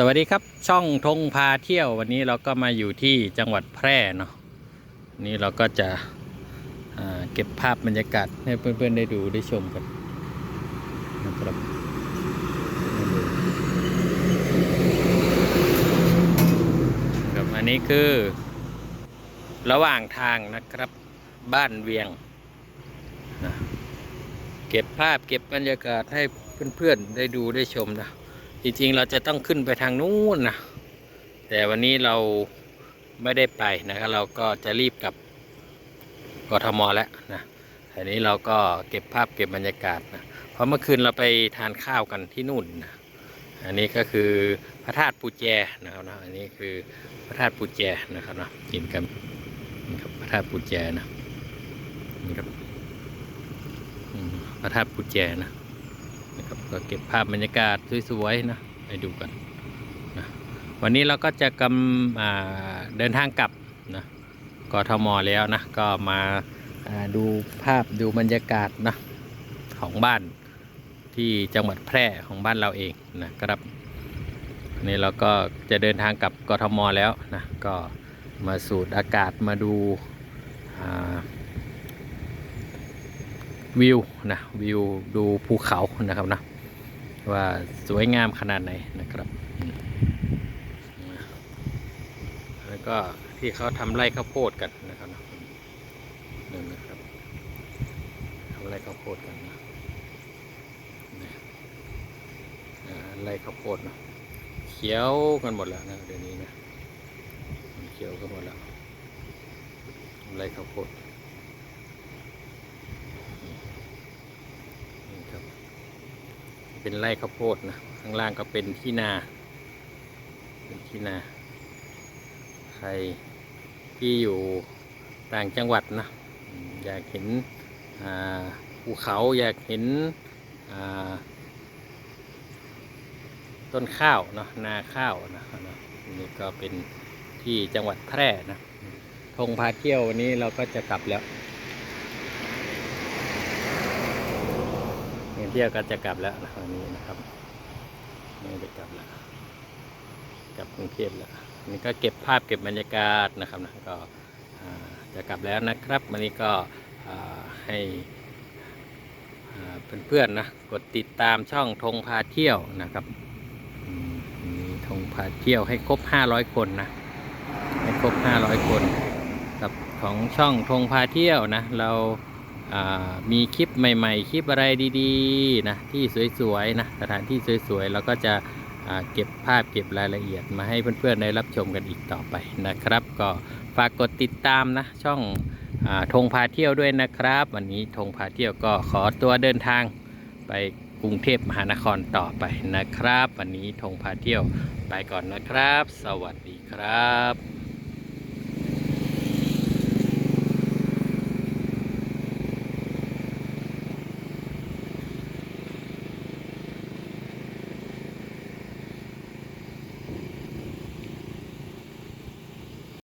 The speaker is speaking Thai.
สวัสดีครับช่องธงพาเที่ยววันนี้เราก็มาอยู่ที่จังหวัดแพร่เนาะนี่เราก็จะเก็บภาพบรรยากาศให้เพื่อนๆได้ดูได้ชมกันนะครับครับอันนี้คือ ระหว่างทางนะครับบ้านเวียงนะเก็บภาพเก็บบรรยากาศให้เพื่อนๆได้ดูได้ชมนะ จริงๆเราจะต้องขึ้นไปทางนู้นนะแต่วันนี้เราไม่ได้ไปนะครับเราก็จะรีบกับกทมแล้วนะทีนี้เราก็เก็บภาพเก็บบรรยากาศนะเพราะเมื่อคืนเราไปทานข้าวกันที่นู่นนะอันนี้ก็คือพระธาตุปูแจนะครับนะอันนี้คือพระธาตุปูแจนะครับนะกินกันนะครับพระธาตุปูแจนะนี่ครับพระธาตุปูแจนะนะ ก็เก็บภาพบรรยากาศสวยๆนะไปดูกันนะวันนี้เราก็จะกำเดินทางกลับนะกทมแล้วนะก็มาาดูภาพดูบรรยากาศนะของบ้านที่จังหวัดแพร่ของบ้านเราเองนะครับวันนี่เราก็จะเดินทางกลับกทมแล้วนะก็มาสูดอากาศมาดูาวิวนะวิวดูภูเขานะครับนะ ว่าสวยงามขนาดไหนนะครับ แล้วก็ที่เขาทำไร่ข้าวโพดกันนะครับนะนั่นนะครับทำไร่ข้าวโพดกันนะไร่ข้าวโพดเนาะเขียวกันหมดแล้วนะเดี๋ยวนี้นะเขียวกันหมดแล้วไร่ข้าวโพด นี่ครับ เป็นไร่ข้าวโพดนะข้างล่างก็เป็นที่นา เป็นที่นา ใครที่อยู่ต่างจังหวัดนะ อยากเห็นภูเขาอยากเห็นต้นข้าวเนาะนาข้าวนะนะนี่ก็เป็นที่จังหวัดแพร่นะธงพาเที่ยววันนี้เราก็จะกลับแล้ว เที่ยวก็จะกลับแล้วนะวันนี้นะครับไม่ได้กลับแล้วกลับกรุงเทพแล้วนี่ก็เก็บภาพเก็บบรรยากาศนะครับนะก็จะกลับแล้วนะครับวันนี้ก็ให้เพื่อนๆนะกดติดตามช่องธงพาเที่ยวนะครับมีธงพาเที่ยวให้ครบ 500 คนนะให้ครบ 500 คนกับของช่องธงพาเที่ยวนะเรา มีคลิปใหม่ๆ คลิปอะไรดีๆนะที่สวยๆนะสถานที่สวยๆเราก็จะเก็บภาพเก็บรายละเอียดมาให้เพื่อนๆได้รับชมกันอีกต่อไปนะครับ ก็ฝากกดติดตามนะช่องธงพาเที่ยวด้วยนะครับ วันนี้ธงพาเที่ยวก็ขอตัวเดินทางไปกรุงเทพมหานครต่อไปนะครับ วันนี้ธงพาเที่ยวไปก่อนนะครับ สวัสดีครับ